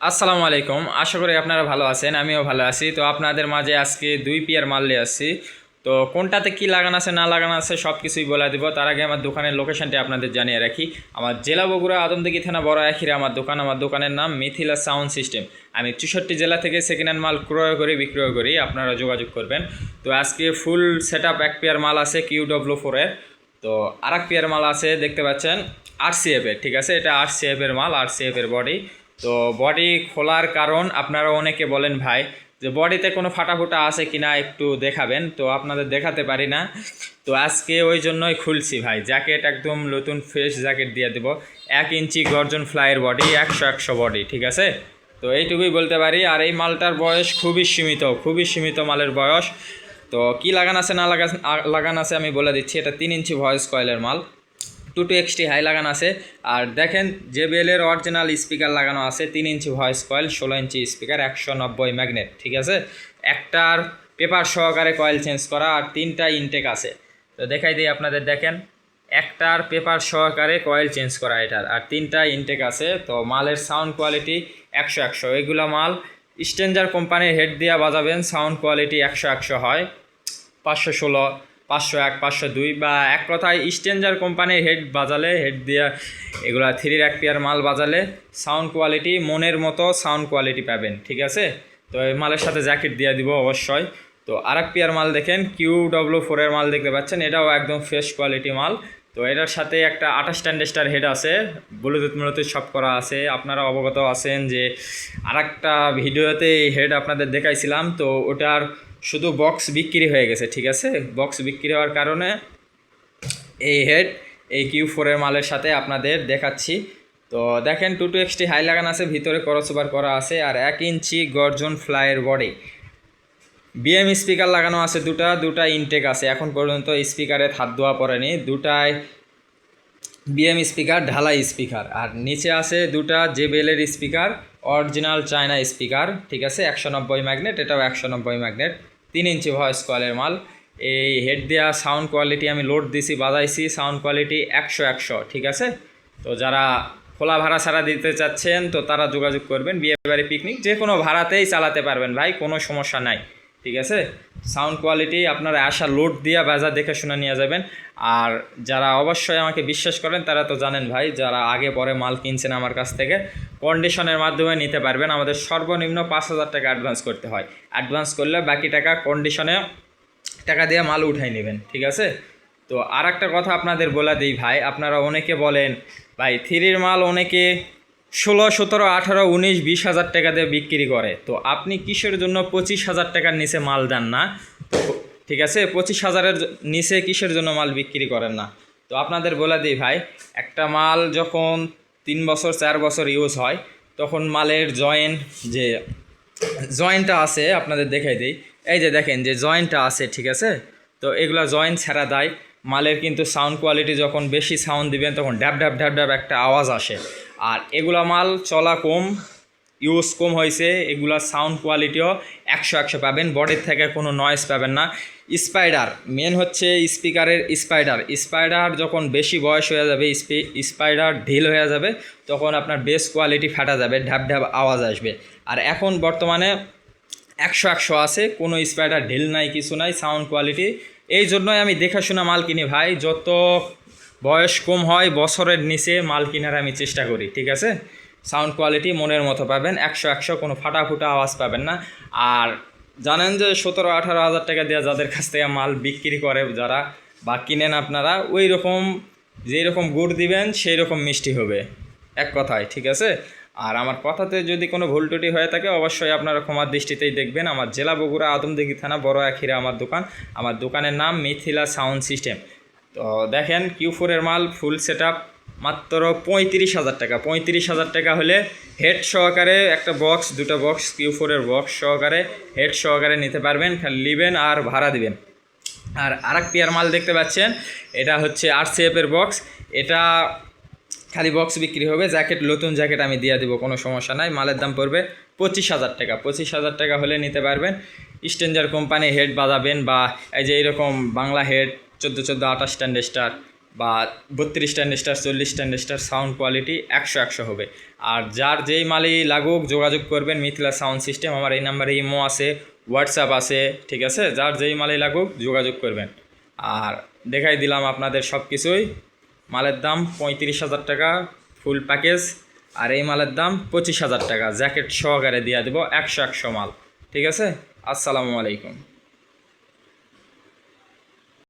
আসসালামু আলাইকুম। আশা করি আপনারা ভালো আছেন, আমিও ভালো আছি। তো আপনাদের মাঝে আজকে দুই পিয়ার মাল নিয়ে আসছি। তো কোনটাতে কি লাগানো আছে, না লাগানো আছে সব কিছুই বলে দিব। তার আগে আমার দোকানের লোকেশনটি আপনাদের জানিয়ে রাখি। আমার জেলা বগুড়া আদমদিঘি থানা বড় আখিরে আমার দোকান। আমার দোকানের নাম মিথিলা সাউন্ড সিস্টেম। আমি চৌষট্টি জেলা থেকে সেকেন্ড হ্যান্ড মাল ক্রয় করি, বিক্রয় করি। আপনারা যোগাযোগ করবেন। তো আজকে ফুল সেট আপ এক পেয়ার মাল আছে কিউ ডব্লিউ ফোরের তো আর এক পেয়ার মাল আছে, দেখতে পাচ্ছেন আর এর, ঠিক আছে? এটা আর এর মাল আর এর বডি তো বডি খোলার কারণ আপনারা অনেকে বলেন ভাই যে বডিতে কোনো ফাটাফুটা আছে কিনা একটু দেখাবেন, তো আপনাদের দেখাতে পারি না। তো আজকে ওই জন্যই খুলছি ভাই জ্যাকেট একদম নতুন ফ্রেশ জ্যাকেট দিয়ে দেবো। এক ইঞ্চি গর্জন ফ্লাইয়ের বডি একশো একশো বডি ঠিক আছে? তো এইটুকুই বলতে পারি, আর এই মালটার বয়স খুবই সীমিত খুবই সীমিত মালের বয়স। তো কি লাগান আছে, না লাগান লাগান আছে আমি বলে দিচ্ছি, এটা তিন ইঞ্চি ভয়েস কয়েলের মাল। টু টু এক্সটি হাই লাগানো আছে। আর দেখেন জেবিএলের অরিজিনাল স্পিকার লাগানো আছে, তিন ইঞ্চি ভয়েস কয়েল ষোলো ইঞ্চি স্পিকার একশো নব্বই ম্যাগনেট ঠিক আছে? একটার পেপার সহকারে কয়েল চেঞ্জ করা আর তিনটা ইনটেক আছে। তো দেখাই দিই আপনাদের, দেখেন, একটার পেপার সহকারে কয়েল চেঞ্জ করা এটার, আর তিনটা ইনটেক আছে। তো মালের সাউন্ড কোয়ালিটি একশো একশো, এগুলো মাল স্টেঞ্জার কোম্পানির হেড দিয়া বাজাবেন সাউন্ড কোয়ালিটি একশো একশো হয়, পাঁচশো ষোলো পাঁচশো এক, পাঁচশো দুই বা এক কথায় স্টেঞ্জার কোম্পানির হেড বাজালে হেড দিয়া এগুলা থ্রির এক পেয়ার মাল বাজালে সাউন্ড কোয়ালিটি মনের মতো সাউন্ড কোয়ালিটি পাবেন, ঠিক আছে? তো এই মালের সাথে জ্যাকেট দিয়ে দিব অবশ্যই। তো আর এক পেয়ার মাল দেখেন কিউ ডব্লিউ ফোরের মাল দেখতে পাচ্ছেন, এটাও একদম ফ্রেশ কোয়ালিটি মাল। তো এটার সাথে একটা আঠাশ স্ট্যান্ডেস্টার হেড আছে ব্লুটুথ ব্লুটুথ সব করা আছে, আপনারা অবগত আছেন যে আর একটা ভিডিওতে হেড আপনাদের দেখাইছিলাম, তো ওটার শুধু বক্স বিক্রি হয়ে গেছে, ঠিক আছে? বক্স বিক্রি হওয়ার কারণে এই হেড এই কিউ ফোরের মালের সাথে আপনাদের দেখাচ্ছি। তো দেখেন টু টু এক্সটি হাই লাগান আছে, ভিতরে করসোবার করা আছে, আর এক ইঞ্চি গর্জন ফ্লাইয়ের বডি বিএম স্পিকার লাগানো আছে দুটা দুটা ইনটেক আছে। এখন পর্যন্ত স্পিকারে হাত ধোয়া পড়েনি। দুটায় বিএম স্পিকার ঢালাই স্পিকার আর নিচে আছে দুটা জেবেলের স্পিকার অরিজিনাল চায়না স্পিকার ঠিক আছে? একশো নব্বই ম্যাগনেট এটাও একশো নব্বই ম্যাগনেট তিন ইঞ্চি ভয়েস কয়েলের মাল। এই হেড দেওয়া সাউন্ড কোয়ালিটি আমি লোড দিছি, বাজাইছি সাউন্ড কোয়ালিটি একশো একশো, ঠিক আছে? তো যারা খোলা ভাড়া ছাড়া দিতে চাচ্ছেন, তো তারা যোগাযোগ করবেন বিয়ে বাড়ি পিকনিক যে কোনো ভাড়াতেই চালাতে পারবেন ভাই, কোনো সমস্যা নাই। ঠিক আছে? সাউন্ড কোয়ালিটি আপনারা আসা লোড দিয়ে বাজার দেখে শুনে নিয়ে যাবেন। আর যারা অবশ্যই আমাকে বিশ্বাস করেন, তারা তো জানেন ভাই, যারা আগে পরে মাল কিনছেন আমার কাছ থেকে কন্ডিশনের মাধ্যমে নিতে পারবেন। আমাদের সর্বনিম্ন পাঁচ হাজার টাকা অ্যাডভান্স করতে হয়। অ্যাডভান্স করলে বাকি টাকা কন্ডিশনে টাকা দিয়ে মাল উঠাই নেবেন, ঠিক আছে? তো আর একটা কথা আপনাদের বলে দিই ভাই, আপনারা অনেকে বলেন, ভাই, থ্রির মাল অনেকে ষোলো, সতেরো, আঠারো, উনিশ, বিশ হাজার টাকা দিয়ে বিক্রি করে। তো আপনি কিসের জন্য পঁচিশ হাজার টাকার নিচে মাল দেন না? ঠিক আছে, পঁচিশ হাজারের নিচে কিসের জন্য মাল বিক্রি করেন না? তো আপনাদের বলে দিই ভাই, একটা মাল যখন তিন বছর, চার বছর ইউজ হয়, তখন মালের জয়েন্ট যে জয়েন্টটা আছে, আপনাদের দেখাই দিই। এই যে দেখেন যে জয়েন্টটা আছে, ঠিক আছে? তো এগুলো জয়েন্ট ছাড়া দেয়। মালের কিন্তু সাউন্ড কোয়ালিটি যখন বেশি সাউন্ড দিবেন, তখন ড্যাব ড্যাব ড্যাব ড্যাব একটা আওয়াজ আসে। আর এগুলা মাল চলা কম ইউজ কম হয়েছে এগুলা সাউন্ড কোয়ালিটিও একশো একশো পাবেন বডির থেকে কোনো নয়েজ পাবেন না। স্পাইডার মেন হচ্ছে স্পিকারের স্পাইডার স্পাইডার যখন বেশি বয়স হয়ে যাবে স্পাইডার ঢিল হয়ে যাবে, তখন আপনার বেস কোয়ালিটি ফাটা যাবে ঢ্যাব ঢ্যাব আওয়াজ আসবে। আর এখন বর্তমানে একশো একশো আছে, কোনো স্পাইডার ঢিল নাই, কিছু নাই সাউন্ড কোয়ালিটি এই জন্যই আমি দেখাশোনা মাল কিনি ভাই, যত বয়স কম হয়, বছরের নিচে মাল কেনার আমি চেষ্টা করি, ঠিক আছে? সাউন্ড কোয়ালিটি মনের মতো পাবেন, একশো একশো কোনো ফাটা ফুটা আওয়াজ পাবেন না। আর জানেন যে সতেরো আঠারো হাজার টাকা দিয়ে যাদের কাছ থেকে মাল বিক্রি করে যারা বা কিনেন আপনারা, ওই রকম যেই রকম গুড় দিবেন, সেই রকম মিষ্টি হবে। এক কথায়, ঠিক আছে? আর আমার কথাতে যদি কোনো ভুল ত্রুটি হয়ে থাকে, অবশ্যই আপনারা ক্ষমার দৃষ্টিতেই দেখবেন। আমার জেলা বগুড়া আদমদিঘি থানা, বড় আখিরা আমার দোকান। আমার দোকানের নাম মিথিলা সাউন্ড সিস্টেম। তো দেখেন কিউ ফোরের মাল ফুল সেট মাত্র পঁয়ত্রিশ হাজার টাকা। পঁয়ত্রিশ হাজার টাকা হলে হেড সহকারে একটা বক্স দুটো বক্স কিউ ফোরের বক্স সহকারে হেড সহকারে নিতে পারবেন, খালি নেবেন আর ভাড়া দিবেন। আর আরেক পেয়ার মাল দেখতে পাচ্ছেন, এটা হচ্ছে আর এর বক্স এটা খালি বক্স বিক্রি হবে জ্যাকেট নতুন জ্যাকেট আমি দিয়ে দিব, কোনো সমস্যা নাই। মালের দাম পড়বে পঁচিশ হাজার টাকা। পঁচিশ হাজার টাকা হলে নিতে পারবেন। স্টেঞ্জার কোম্পানি হেড বাজাবেন বা এই যে এইরকম বাংলা হেড চোদ্দ চোদ্দ, আঠাশ স্ট্যান্ড স্টার বা বত্রিশ স্টার চল্লিশ স্টার সাউন্ড কোয়ালিটি একশো একশো হবে। আর যার যেই মালই লাগুক, যোগাযোগ করবেন মিথিলা সাউন্ড সিস্টেম আমার এই নাম্বারে ইমো আছে হোয়াটসঅ্যাপ আছে, ঠিক আছে? যার যেই মালই লাগুক, যোগাযোগ করবেন। আর দেখাই দিলাম আপনাদের সব কিছুই মালের দাম পঁয়ত্রিশ হাজার টাকা ফুল প্যাকেজ আর এই মালের দাম পঁচিশ হাজার টাকা জ্যাকেট সহকারে দিয়ে দেবো একশো একশো মাল, ঠিক আছে? আসসালামু আলাইকুম।